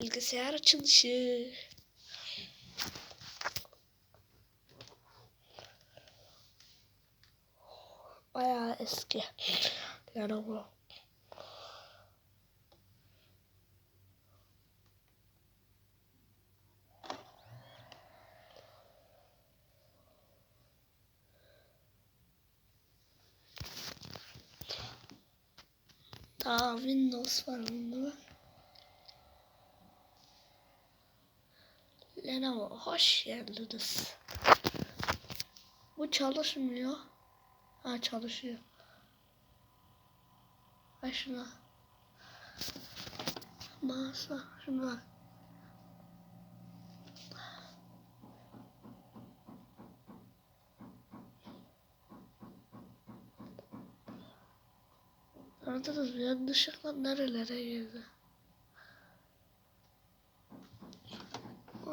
Bilgisayar açılışı. Bayağı eski. Yani bu. Daha Windows var bunda. Lenovo hoş geldiniz. Bu çalışmıyor. Ha çalışıyor. Ay şuna. Masa şuna. Anladınız mı? Yanlışlıkla nerelere girdi?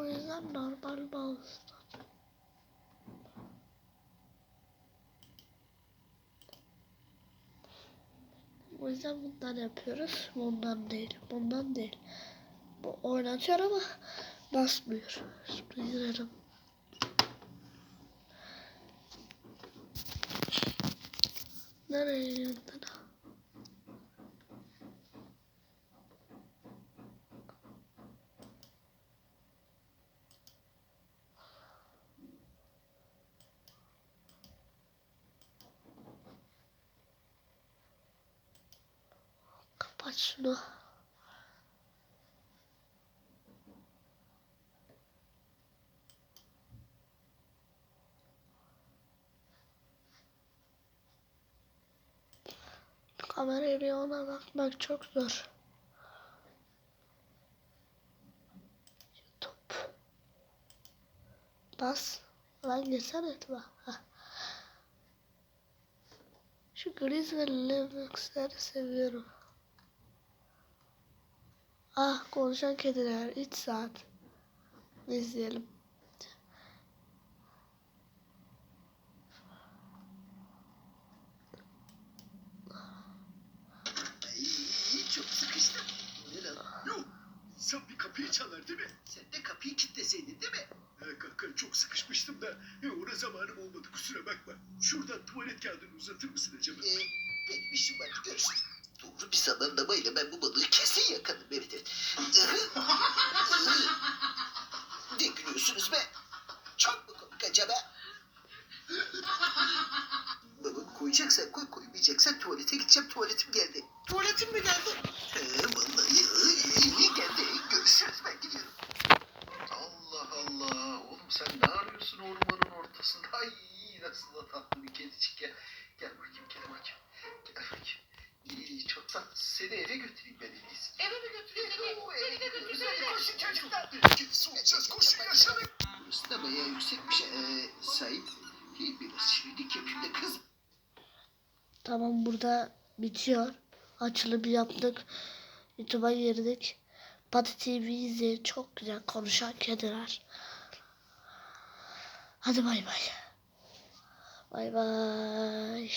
O yüzden normal mouse'dan. O yüzden bundan yapıyoruz. Bundan değil. Bundan değil. Bu oynatıyor ama basmıyor. Şimdi girelim. Nereye girdin? Kapat şunu. Kamerayı bir ona bakmak çok zor. YouTube. Bas. Lan girsene etme. Şu Grizz ve Linux'ları seviyorum. Ah konuşan kediler 3 saat. İzleyelim. Çok sıkıştım. Ne lan? Yok. İnsan bir kapıyı çalar değil mi? Sen de kapıyı kilitleseydin değil mi? Ha, kanka çok sıkışmıştım da e, ona zamanım olmadı kusura bakma. Şuradan tuvalet kağıdını uzatır mısın acaba? Ee, benim işim var görüşürüz. Doğru bir zamanlamayla ben bu balığı kesin yakarım Meridet. ne gülüyorsunuz be? Çok mu komik acaba? Baba koyacaksan koy koymayacaksan tuvalete gideceğim tuvaletim geldi. Tuvaletim mi geldi? He vallahi iyi geldi. Görüşürüz ben gidiyorum. Allah Allah. Oğlum sen ne arıyorsun ormanın ortasında? Ay nasıl da tatlı bir kedicik ya. Gel bakayım gel bakayım. Gel bakayım. İyi çok tatlı. Seni eve götüreyim ben en iyisi. Eve mi götüreyim? Oo, eve gidiyoruz. Hadi koşun çocuklar. Olacağız koşun yaşamayın. Burası da bayağı yüksekmiş. Ee, sahip. Hey, biraz şirinlik yapayım da kız. Tamam burada bitiyor. Açılımı yaptık. YouTube'a girdik. Pati TV izleyin. Çok güzel konuşan kediler. Hadi bay bay. Bay bay.